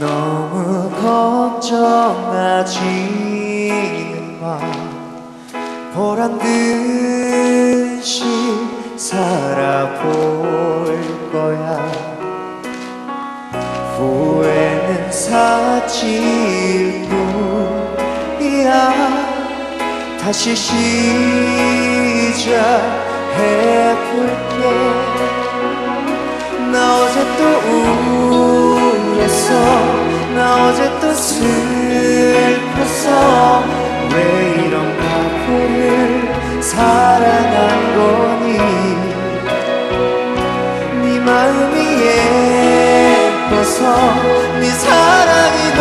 너무 걱정하지 마. 보란듯이 살아볼 거야. 후회는 사치일 뿐이야. 다시 시작해볼게. 너 슬퍼서 왜 이런 바보를 사랑한 거니? 네 마음이 예뻐서 네 사랑이 너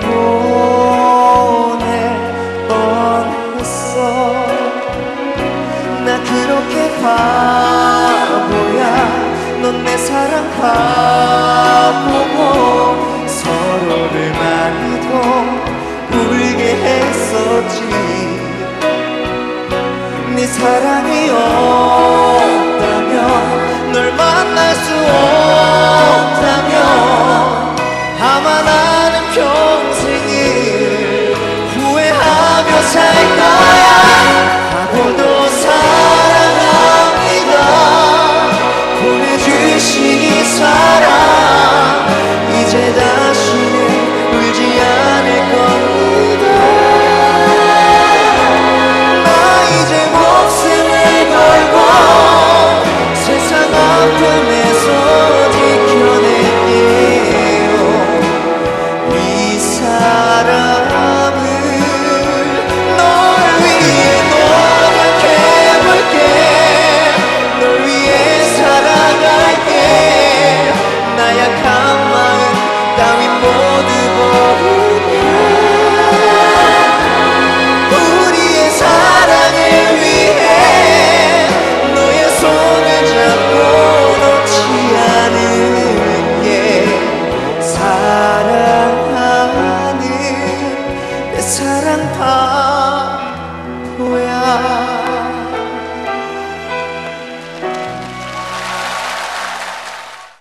보낼 뻔했어 나 그렇게 바보야 넌 내 사랑 바보고 서로를 많이도 울게 했었지 네 사랑이 없다면 널 만날 수 없. Müzik